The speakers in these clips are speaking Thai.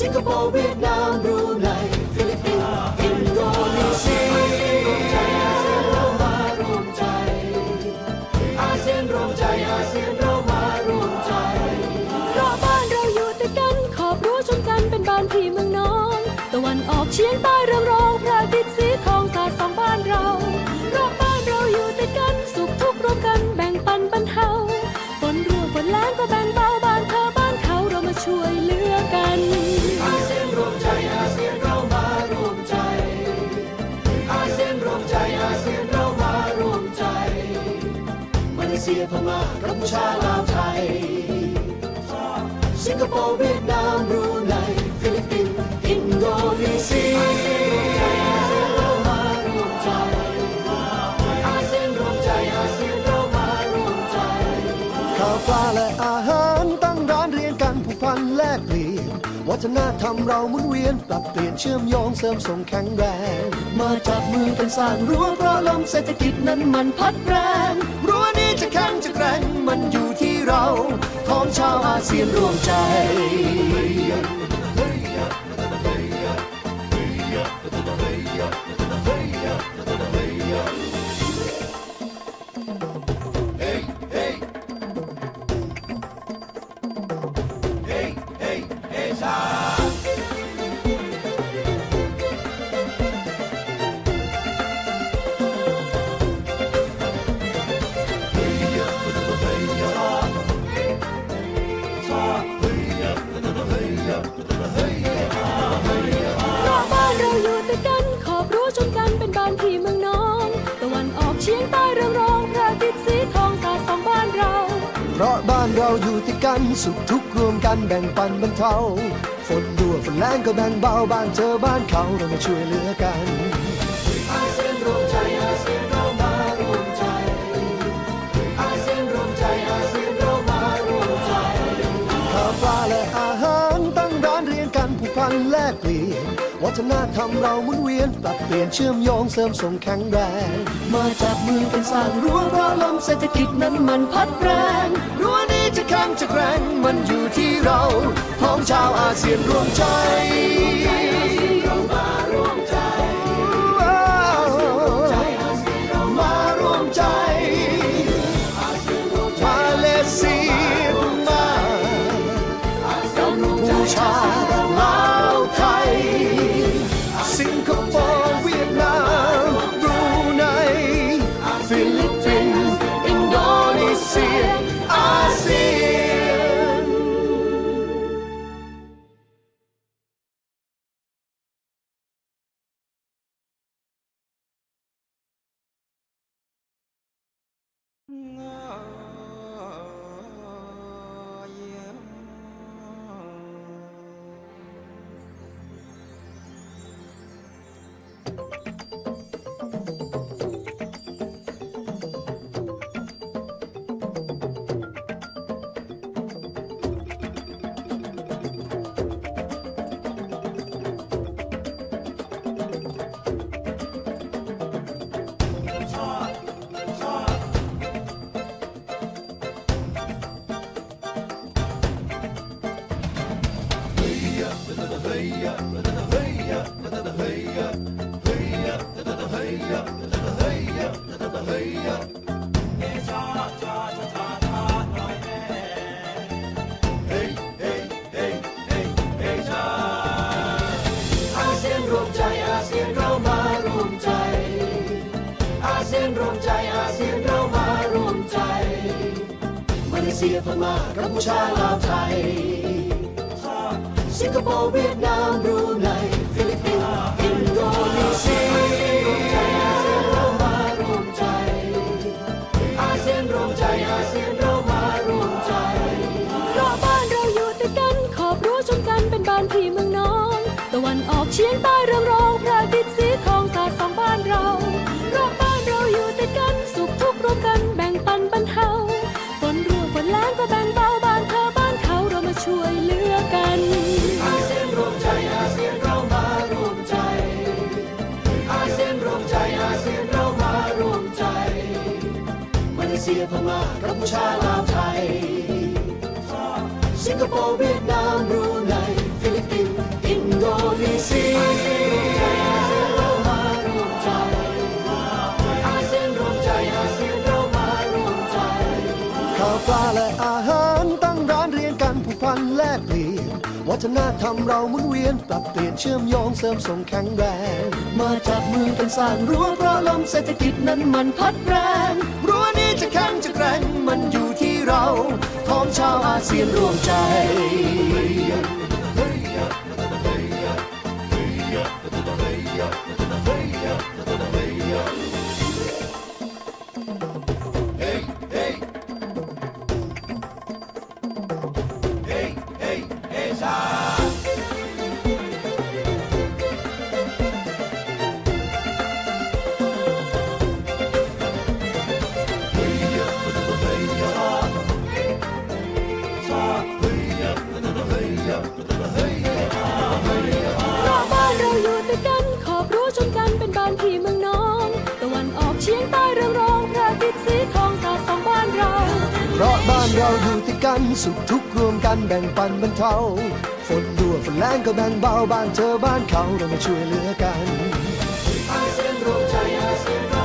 สิงคโปร์เวียดนามบรูไนฟิลิปปินส์อินโดนีเซียรวมใจอาเซียนเรามารวมใจ อาเซียนรวมใจอาเซียนเรามารวมใจเพราะบ้านเราอยู่ติดกันขอบรั้วชนกันเป็นบ้านพี่เมืองน้อง ตะวันออกเฉียงใต้ ซียพม่ากัมพูชาลาวไทย สิงคโปร์เวียดนามบรูไนฟิลิปปินส์อินโดนีเซีย ฒนธรรมเราหมุนเวียน ปรับเปลี่ยนเชื่อมโยงเสริมส่งแข็งแรง มาจับมือกันสร้างรั้วเพราะลมเศรษฐกิจนั้นมันพัดแรงรั้วนี้จะแข็งจะแกร่งมันอยู่ที่เราของชาวอาเซียนรวมใจ สุขทุกข์รวมกันแบ่งปันบรรเทาฝนรั่วฝนแรงก็แบ่งเบาบ้านเธอบ้านเขาเรามาช่วยเหลือกันอาเซียนรวมใจอาเซียนเรามารวมใจอาเซียนรวมใจอาเซียนเรามารวมใจข้าวปลาและอาหารตั้งร้านเรียนกันผูกพันแลกเปลี่ยนวัฒนธรรมเราหมุนเวียนปรับเปลี่ยนเชื่อมโยงเสริมส่งแข็งแรง มาจับมือกันสร้างรั้วเพราะลมเศรษฐกิจนั้นมันพัดแรงรั้วม จะแข็งจะแกร่งมันอยู่ที่เราพ้องชาวอาเซียนรวมใจ อ เลเซียพม่ากัมพูชาลาวไทย สิงคโปร์เวียดนามบรูไนฟิลิปปินส์อินโดนีเซียรวมใจอาเซียนเรามารวมใจ อาเซียนรวมใจอาเซียนเรามารวมใจเพราะบ้านเราอยู่ติดกันขอบรั้วชนกันเป็นบ้านพี่เมืองน้องตะวันออกเฉียงใต้ กัมพูชาลาวไทย สิงคโปร์เวียดนามบรูไนฟิลิปปินส์อินโดนีเซียอาเซียนรามารวมใจอาเซียนรวมใจอาเซียนเรารวมใจข้าวปลาและอาหารตั้งร้านเรียงกันผูกพันแลกเปลี่ยนวัฒนธรรมเราหมุนเวียนปรับเปลี่ยนเชื่อมโยงเสริมส่งแข็งแรง มาจับมือกันสร้างรั้วเพราะลมเศรษฐกิจนั้นมันพัดแรงรั้วน จะแข็งจะแกร่งมันอยู่ที่เราขอมชาวอาเซียนรวมใจ นสุขทุกข์รวมกันแบ่งปันบรรเทาฝนรั่วฝนแรงก็แบ่งเบาบ้านเธอบ้านเขาเรามาช่วยเหลือกันอาเซียนรวมใจอาเซียน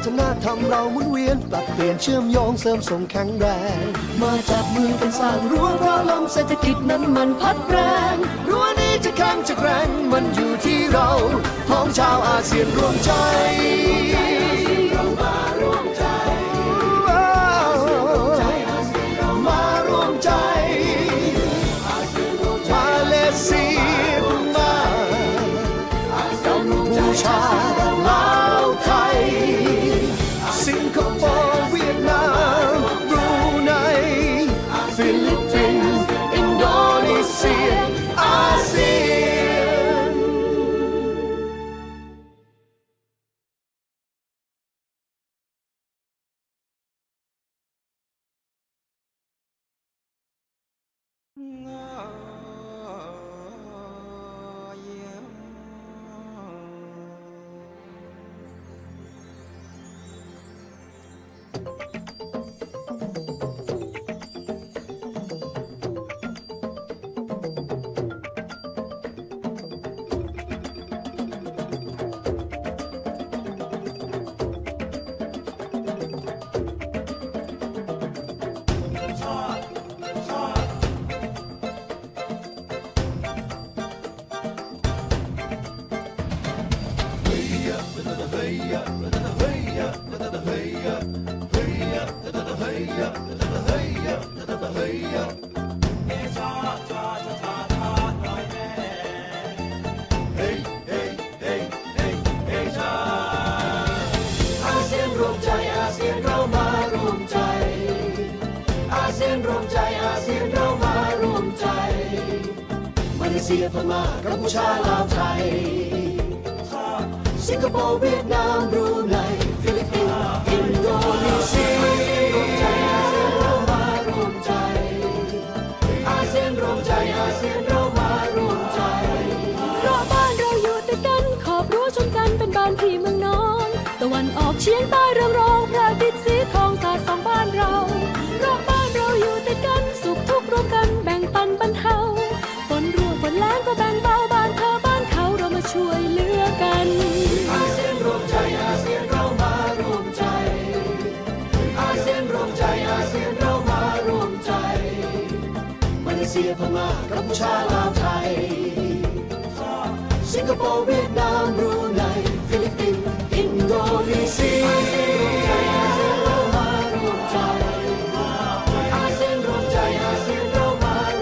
วัฒนธรรมเราหมุนเวียนปรับเปลี่ยนเชื่อมโยงเสริมส่งแข็งแรง มาจับมือกันสร้างรั้วเพราะลมเศรษฐกิจนั้นมันพัดแรงรั้วนี้จะแข็งจะแกร่งมันอยู่ที่เราพ้องชาวอาเซียนรวมใจ เซียพม่ากัมพูชาลาวไทย สิงคโปร์เวียดนามรู ซียพม่ากัมพูชาลาวไทย สิงคโปร์เวียดนามบรูไนฟิลิปปินส์อินโดนีเซียอาเซียนเรารวมใจอาเซียนรวมใจอาเซียนเรา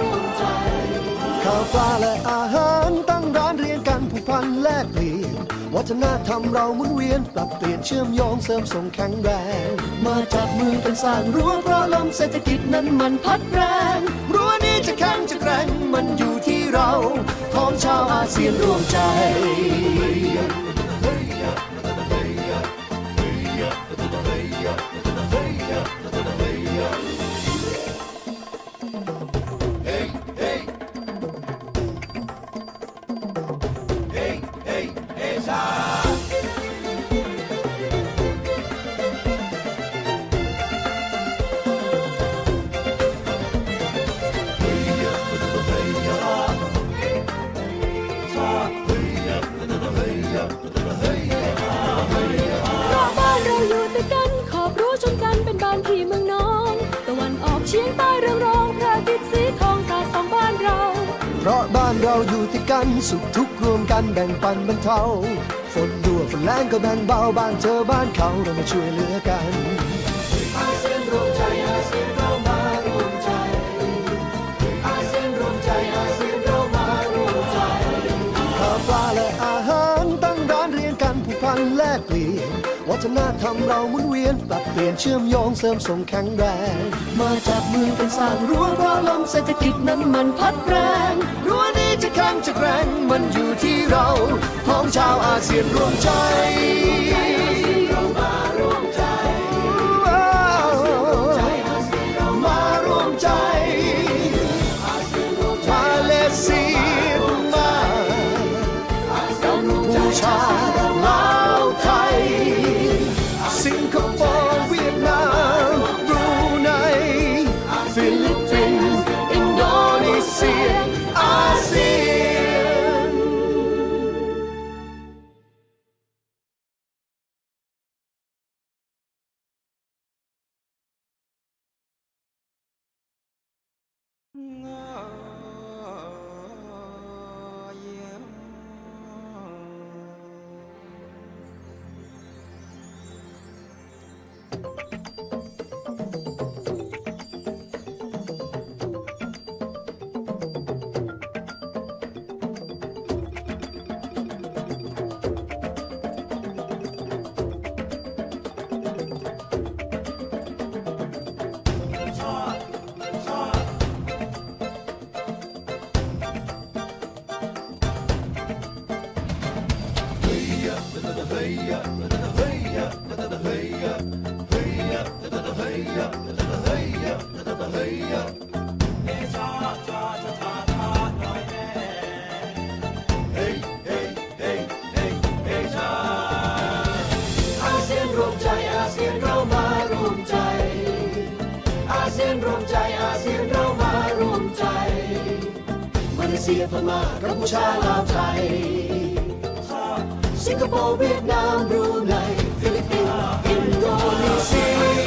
รวมใจข้าวปลาและอาหารตั้งร้านเรียงกันผูกพันแลกเปลี่ยนวัฒนธรรมเราหมุนเวียน ปรับเปลี่ยนเชื่อมโยงเสริมส่งแข็งแรง มาจับมือกันสร้างรั้วเพราะลมเศรษฐกิจนั้นมันพัดแรงรั้ว จะแข็งจะแกร่งมันอยู่ที่เราขอมชาวอาเซียนรวมใจ บ้านที่เมืองน้องตะวันออกเชียงใต้เรืองรองพระอาทิตย์สีทองสาสองบ้านเรา เพราะบ้านเราอยู่ที่กันสุขทุกข์รวมกันแบ่งปันบรรเทาฝนดัวฝนแรงก็แบ่งเบาบ้านเธอบ้านเขาเรามาช่วยเหลือกันอาเซียนรวมใจอาเซียน กเปลี่ยน วัฒนธรรมเราหมุนเวียน ปรับเปลี่ยนเชื่อมโยงเสริมส่งแข็งแรง มาจากมือกันสร้างรั้วเพราะลมเศรษฐกิจนั้นมันพัดแรงรั้วนี้จะแข็งจะแกร่งมันอยู่ที่เราพ้องชาวอาเซียนรวมใจ กัมพูชาลาวไทยสิงคโปร์ อนร่วมใจอาเซียนเรามาร่วมใจ มาเลเซียพม่ากัมพูชาลาวไทย สิงคโปร์เวียดนามบรูไนฟิลิปปินส์อินโดนีเซีย